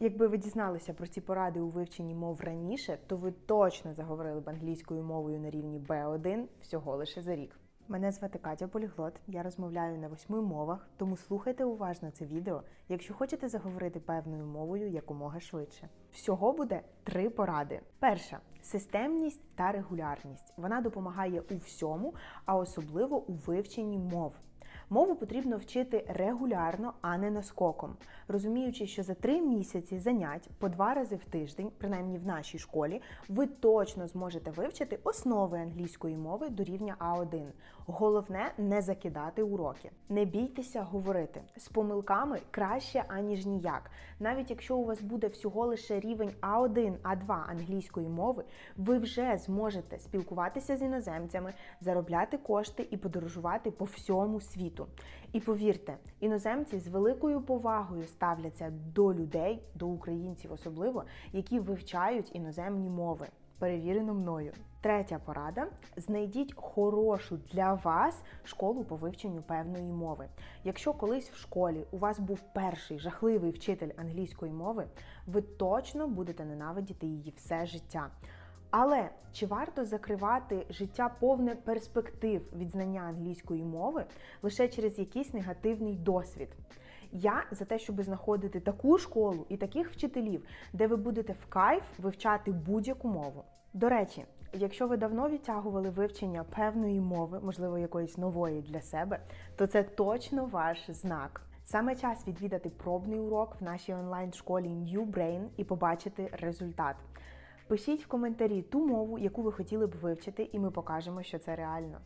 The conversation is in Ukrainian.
Якби ви дізналися про ці поради у вивченні мов раніше, то ви точно заговорили б англійською мовою на рівні B1 всього лише за рік. Мене звати Катя Поліглот, я розмовляю на восьми мовах, тому слухайте уважно це відео, якщо хочете заговорити певною мовою якомога швидше. Всього буде три поради. Перша системність та регулярність. Вона допомагає у всьому, а особливо у вивченні мов. Мову потрібно вчити регулярно, а не наскоком, розуміючи, що за три місяці занять по два рази в тиждень, принаймні в нашій школі, ви точно зможете вивчити основи англійської мови до рівня А1. Головне не закидати уроки. Не бійтеся говорити з помилками краще аніж ніяк. Навіть якщо у вас буде всього лише рівень А1, А2 англійської мови, ви вже зможете спілкуватися з іноземцями, заробляти кошти і подорожувати по всьому світу. І повірте, іноземці з великою повагою ставляться до людей, до українців особливо, які вивчають іноземні мови. Перевірено мною. Третя порада: знайдіть хорошу для вас школу по вивченню певної мови. Якщо колись в школі у вас був перший жахливий вчитель англійської мови, ви точно будете ненавидіти її все життя. Але чи варто закривати життя повне перспектив від знання англійської мови лише через якийсь негативний досвід? Я за те, щоб знаходити таку школу і таких вчителів, де ви будете в кайф вивчати будь-яку мову. До речі, якщо ви давно відтягували вивчення певної мови, можливо, якоїсь нової для себе, то це точно ваш знак. Саме час відвідати пробний урок в нашій онлайн-школі New Brain і побачити результат. Пишіть в коментарі ту мову, яку ви хотіли б вивчити, і ми покажемо, що це реально.